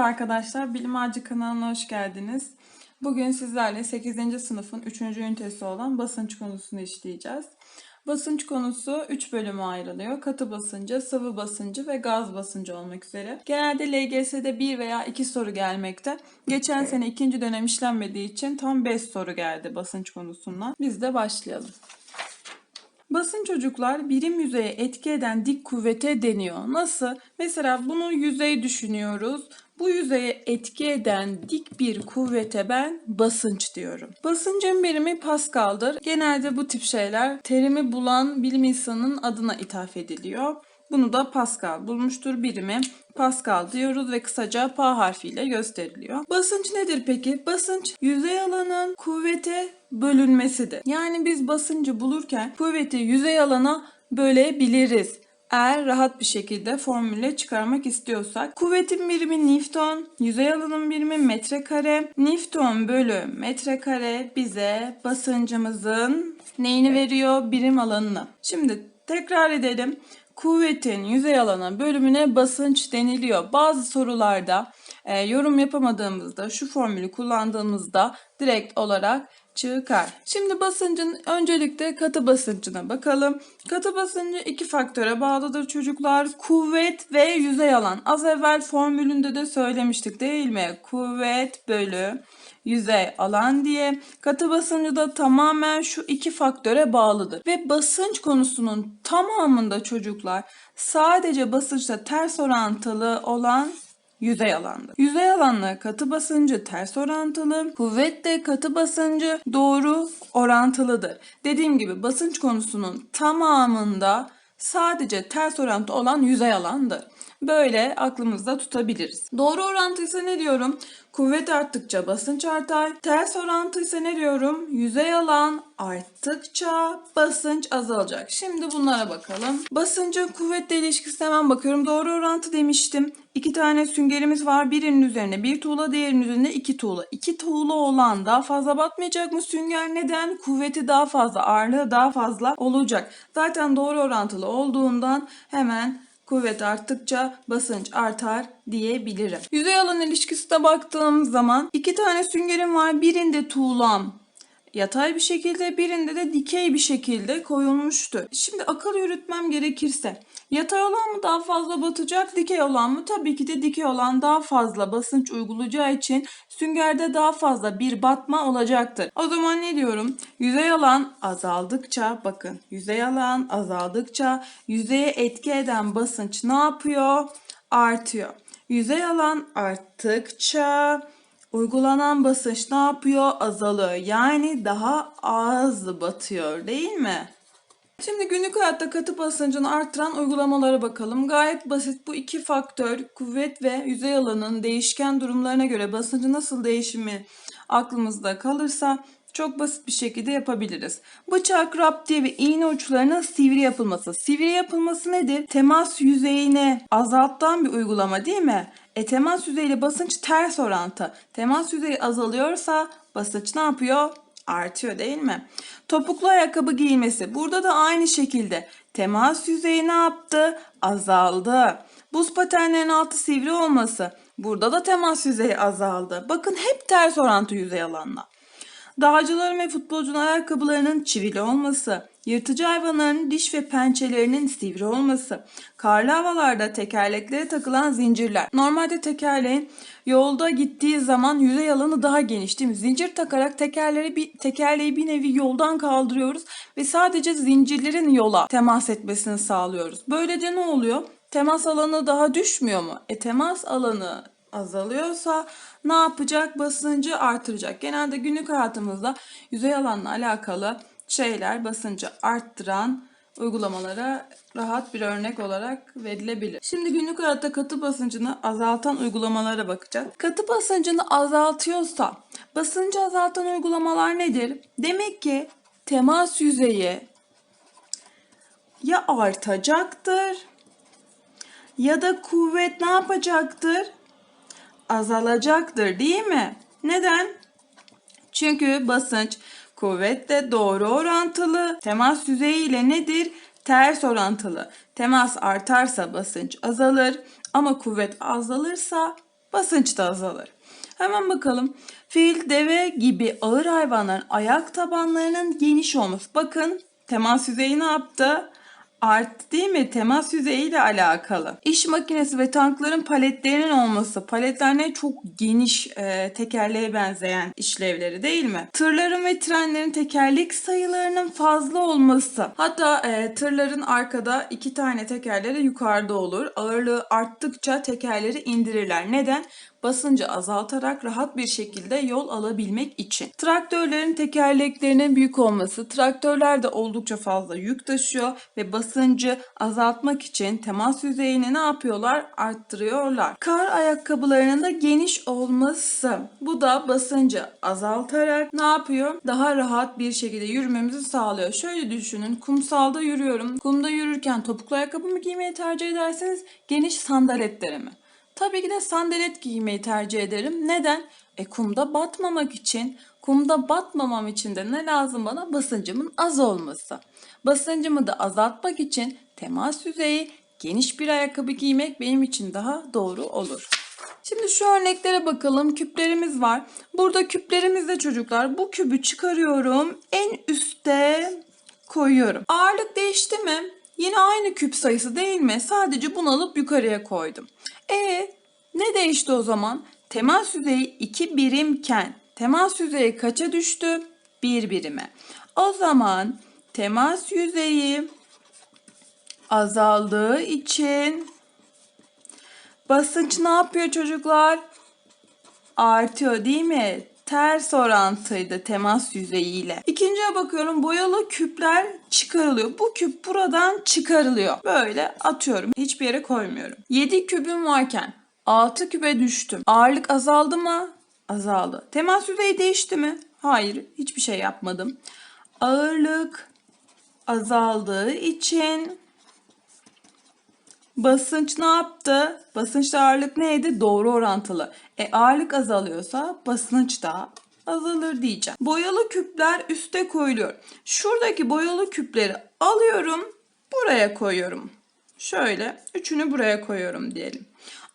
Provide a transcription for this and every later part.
Merhaba arkadaşlar, Bilim Ağacı kanalına hoş geldiniz. Bugün sizlerle 8. sınıfın 3. ünitesi olan basınç konusunu işleyeceğiz. Basınç konusu 3 bölüme ayrılıyor. Katı basıncı, sıvı basıncı ve gaz basıncı olmak üzere. Genelde LGS'de 1 veya 2 soru gelmekte. Geçen sene ikinci dönem işlenmediği için tam 5 soru geldi basınç konusundan. Biz de başlayalım. Basın çocuklar birim yüzeye etki eden dik kuvvete deniyor. Nasıl? Mesela bunu yüzey düşünüyoruz. Bu yüzeye etki eden dik bir kuvvete ben basınç diyorum. Basıncın birimi Pascal'dır. Genelde bu tip şeyler terimi bulan bilim insanının adına ithaf ediliyor. Bunu da Pascal bulmuştur birimi. Pascal diyoruz ve kısaca Pa harfiyle gösteriliyor. Basınç nedir peki? Basınç yüzey alanın kuvvete bölünmesidir. Yani biz basıncı bulurken kuvveti yüzey alana bölebiliriz. Eğer rahat bir şekilde formüle çıkarmak istiyorsak. Kuvvetin birimi Newton, yüzey alanın birimi metrekare. Newton bölü metrekare bize basıncımızın neyini veriyor? Birim alanını. Şimdi tekrar edelim kuvvetin yüzey alana bölümüne basınç deniliyor. Bazı sorularda e, yorum yapamadığımızda şu formülü kullandığımızda direkt olarak çıkar. Şimdi basıncın öncelikle katı basıncına bakalım. Katı basıncı iki faktöre bağlıdır çocuklar. Kuvvet ve yüzey alan. Az evvel formülünde de söylemiştik değil mi? Kuvvet bölü yüzey alan diye. Katı basıncı da tamamen şu iki faktöre bağlıdır. Ve basınç konusunun tamamında çocuklar sadece basınçla ters orantılı olan yüzey alandır. Yüzey alanla katı basıncı ters orantılı, kuvvet de katı basıncı doğru orantılıdır. Dediğim gibi basınç konusunun tamamında sadece ters orantı olan yüzey alandır. Böyle aklımızda tutabiliriz. Doğru orantıysa ne diyorum? Kuvvet arttıkça basınç artar. Ters orantıysa ne diyorum? Yüzey alan arttıkça basınç azalacak. Şimdi bunlara bakalım. Basıncın kuvvetle ilişkisine hemen bakıyorum. Doğru orantı demiştim. İki tane süngerimiz var. Birinin üzerine bir tuğla, diğerinin üzerine iki tuğla. İki tuğla olan daha fazla batmayacak mı sünger? Neden? Kuvveti daha fazla, ağırlığı daha fazla olacak. Zaten doğru orantılı olduğundan hemen kuvvet arttıkça basınç artar diyebilirim. Yüzey alan ilişkisine baktığım zaman iki tane süngerim var. Birinde tuğlam yatay bir şekilde birinde de dikey bir şekilde koyulmuştu. Şimdi akıl yürütmem gerekirse yatay olan mı daha fazla batacak dikey olan mı? Tabii ki de dikey olan daha fazla basınç uygulayacağı için süngerde daha fazla bir batma olacaktır. O zaman ne diyorum? Yüzey alan azaldıkça bakın yüzey alan azaldıkça yüzeye etki eden basınç ne yapıyor? Artıyor. Yüzey alan arttıkça uygulanan basınç ne yapıyor? Azalıyor. Yani daha az batıyor değil mi? Şimdi günlük hayatta katı basıncını arttıran uygulamalara bakalım. Gayet basit bu iki faktör kuvvet ve yüzey alanının değişken durumlarına göre basıncı nasıl değişimi aklımızda kalırsa çok basit bir şekilde yapabiliriz. Bıçak, raptiye ve iğne uçlarının sivri yapılması. Sivri yapılması nedir? Temas yüzeyini azaltan bir uygulama değil mi? E temas yüzeyiyle basınç ters orantı. Temas yüzeyi azalıyorsa basınç ne yapıyor? Artıyor değil mi? Topuklu ayakkabı giyilmesi. Burada da aynı şekilde temas yüzeyi ne yaptı? Azaldı. Buz patenlerinin altı sivri olması. Burada da temas yüzeyi azaldı. Bakın hep ters orantı yüzey alanla. Dağcıların ve futbolcunun ayakkabılarının çivili olması, yırtıcı hayvanların diş ve pençelerinin sivri olması, karlı havalarda tekerleklere takılan zincirler. Normalde tekerleğin yolda gittiği zaman yüzey alanı daha geniş değil mi? Zincir takarak tekerleri bir, tekerleği bir nevi yoldan kaldırıyoruz ve sadece zincirlerin yola temas etmesini sağlıyoruz. Böylece ne oluyor? Temas alanı daha düşmüyor mu? E temas alanı azalıyorsa ne yapacak? Basıncı artıracak. Genelde günlük hayatımızda yüzey alanla alakalı şeyler basıncı arttıran uygulamalara rahat bir örnek olarak verilebilir. Şimdi günlük hayatta katı basıncını azaltan uygulamalara bakacağız. Katı basıncını azaltıyorsa basıncı azaltan uygulamalar nedir? Demek ki temas yüzeyi ya artacaktır ya da kuvvet ne yapacaktır? Azalacaktır değil mi? Neden? Çünkü basınç kuvvetle doğru orantılı. Temas yüzeyi ile nedir? Ters orantılı. Temas artarsa basınç azalır ama kuvvet azalırsa basınç da azalır. Hemen bakalım. Fil, deve gibi ağır hayvanların ayak tabanlarının geniş olması. Bakın temas yüzeyi ne yaptı? Arttı değil mi? Temas yüzeyi ile alakalı. İş makinesi ve tankların paletlerinin olması. Paletler ne? Çok geniş e, tekerleğe benzeyen işlevleri değil mi? Tırların ve trenlerin tekerlek sayılarının fazla olması. Hatta e, tırların arkada iki tane tekerleri yukarıda olur. Ağırlığı arttıkça tekerleri indirirler. Neden? Basıncı azaltarak rahat bir şekilde yol alabilmek için. Traktörlerin tekerleklerinin büyük olması, traktörler de oldukça fazla yük taşıyor ve basıncı azaltmak için temas yüzeyini ne yapıyorlar? Arttırıyorlar. Kar ayakkabılarının da geniş olması. Bu da basıncı azaltarak ne yapıyor? Daha rahat bir şekilde yürümemizi sağlıyor. Şöyle düşünün. Kumsalda yürüyorum. Kumda yürürken topuklu ayakkabı mı giymeyi tercih ederseniz geniş sandaletleri mi? Tabii ki de sandalet giymeyi tercih ederim. Neden? E kumda batmamak için. Kumda batmamam için de ne lazım bana? Basıncımın az olması. Basıncımı da azaltmak için temas yüzeyi geniş bir ayakkabı giymek benim için daha doğru olur. Şimdi şu örneklere bakalım. Küplerimiz var. Burada küplerimizde çocuklar bu kübü çıkarıyorum. En üste koyuyorum. Ağırlık değişti mi? Yine aynı küp sayısı değil mi? Sadece bunu alıp yukarıya koydum. E ne değişti o zaman? Temas yüzeyi 2 birimken temas yüzeyi kaça düştü? 1 birime. O zaman temas yüzeyi azaldığı için basınç ne yapıyor çocuklar? Artıyor değil mi? Ters orantıydı temas yüzeyiyle. İkinciye bakıyorum boyalı küpler çıkarılıyor. Bu küp buradan çıkarılıyor. Böyle atıyorum. Hiçbir yere koymuyorum. 7 kübüm varken 6 kübe düştüm. Ağırlık azaldı mı? Azaldı. Temas yüzeyi değişti mi? Hayır. Hiçbir şey yapmadım. Ağırlık azaldığı için basınç ne yaptı? Basınçla ağırlık neydi? Doğru orantılı. E ağırlık azalıyorsa basınç da azalır diyeceğim. Boyalı küpler üste koyuluyor. Şuradaki boyalı küpleri alıyorum, buraya koyuyorum. Şöyle üçünü buraya koyuyorum diyelim.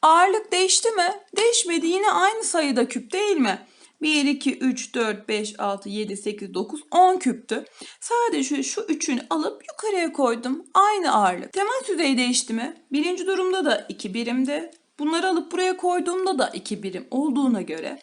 Ağırlık değişti mi? Değişmedi. Yine aynı sayıda küp değil mi? 1, 2, 3, 4, 5, 6, 7, 8, 9, 10 küptü. Sadece şu, şu üçünü alıp yukarıya koydum. Aynı ağırlık. Temas yüzeyi değişti mi? Birinci durumda da 2 birimdi. Bunları alıp buraya koyduğumda da 2 birim olduğuna göre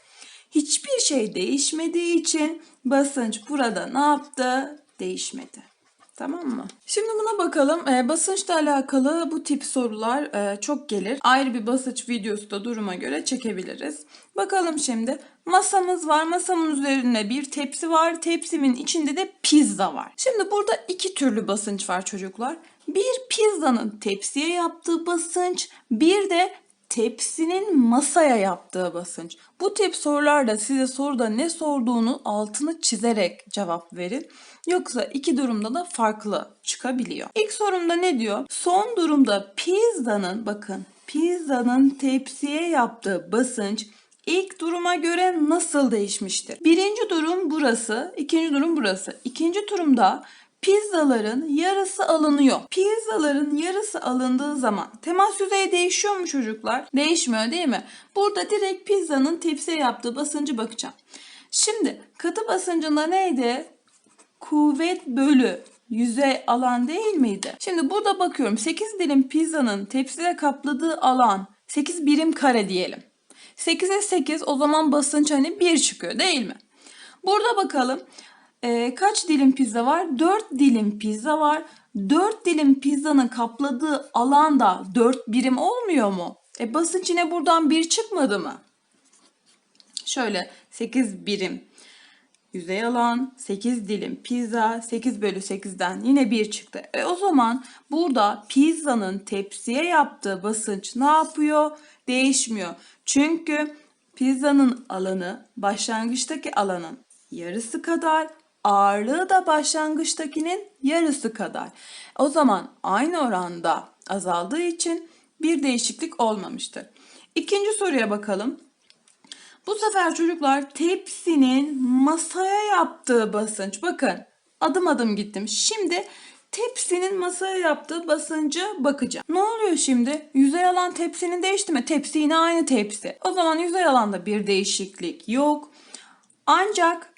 hiçbir şey değişmediği için basınç burada ne yaptı? Değişmedi. Tamam mı? Şimdi buna bakalım. E, basınçla alakalı bu tip sorular e, çok gelir. Ayrı bir basınç videosu da duruma göre çekebiliriz. Bakalım şimdi. Masamız var. Masamın üzerinde bir tepsi var. Tepsimin içinde de pizza var. Şimdi burada iki türlü basınç var çocuklar. Bir pizzanın tepsiye yaptığı basınç, bir de tepsinin masaya yaptığı basınç. Bu tip sorularda size soruda ne sorduğunu altını çizerek cevap verin. Yoksa iki durumda da farklı çıkabiliyor. İlk sorumda ne diyor? Son durumda pizzanın bakın pizzanın tepsiye yaptığı basınç ilk duruma göre nasıl değişmiştir? Birinci durum burası, ikinci durum burası. İkinci durumda pizzaların yarısı alınıyor. Pizzaların yarısı alındığı zaman temas yüzeyi değişiyor mu çocuklar? Değişmiyor değil mi? Burada direkt pizzanın tepsiye yaptığı basıncı bakacağım. Şimdi katı basıncında neydi? Kuvvet bölü yüzey alan değil miydi? Şimdi burada bakıyorum 8 dilim pizzanın tepsiye kapladığı alan 8 birim kare diyelim. 8'e 8 o zaman basınç hani 1 çıkıyor değil mi? Burada bakalım e, kaç dilim pizza var? 4 dilim pizza var. 4 dilim pizzanın kapladığı alanda 4 birim olmuyor mu? E basınç yine buradan 1 çıkmadı mı? Şöyle 8 birim yüzey alan 8 dilim pizza 8 bölü 8'den yine 1 çıktı. E o zaman burada pizzanın tepsiye yaptığı basınç ne yapıyor? Değişmiyor. Çünkü pizzanın alanı başlangıçtaki alanın yarısı kadar ağırlığı da başlangıçtakinin yarısı kadar. O zaman aynı oranda azaldığı için bir değişiklik olmamıştır. İkinci soruya bakalım. Bu sefer çocuklar tepsinin masaya yaptığı basınç. Bakın adım adım gittim. Şimdi tepsinin masaya yaptığı basıncı bakacağım. Ne oluyor şimdi? Yüzey alan tepsinin değişti mi? Tepsi yine aynı tepsi. O zaman yüzey alanda bir değişiklik yok. Ancak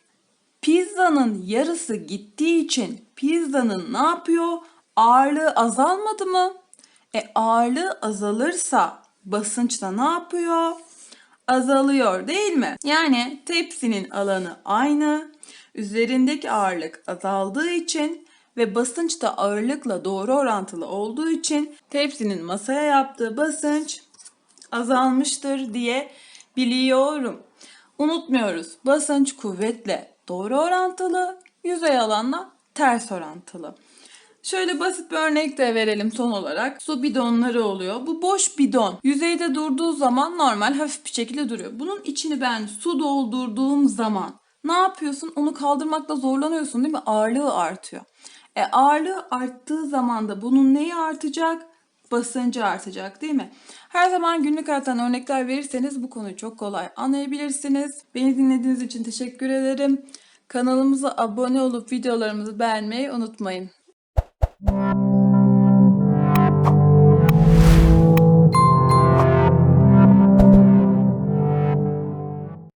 pizzanın yarısı gittiği için pizzanın ne yapıyor? Ağırlığı azalmadı mı? E ağırlığı azalırsa basınç da ne yapıyor? Azalıyor değil mi? Yani tepsinin alanı aynı. Üzerindeki ağırlık azaldığı için ve basınç da ağırlıkla doğru orantılı olduğu için tepsinin masaya yaptığı basınç azalmıştır diye biliyorum. Unutmuyoruz. Basınç kuvvetle doğru orantılı, yüzey alanla ters orantılı. Şöyle basit bir örnek de verelim son olarak. Su bidonları oluyor. Bu boş bidon yüzeyde durduğu zaman normal hafif bir şekilde duruyor. Bunun içini ben su doldurduğum zaman ne yapıyorsun? Onu kaldırmakta zorlanıyorsun değil mi? Ağırlığı artıyor. E ağırlığı arttığı zaman da bunun neyi artacak? Basıncı artacak değil mi? Her zaman günlük hayattan örnekler verirseniz bu konuyu çok kolay anlayabilirsiniz. Beni dinlediğiniz için teşekkür ederim. Kanalımıza abone olup videolarımızı beğenmeyi unutmayın. Bye.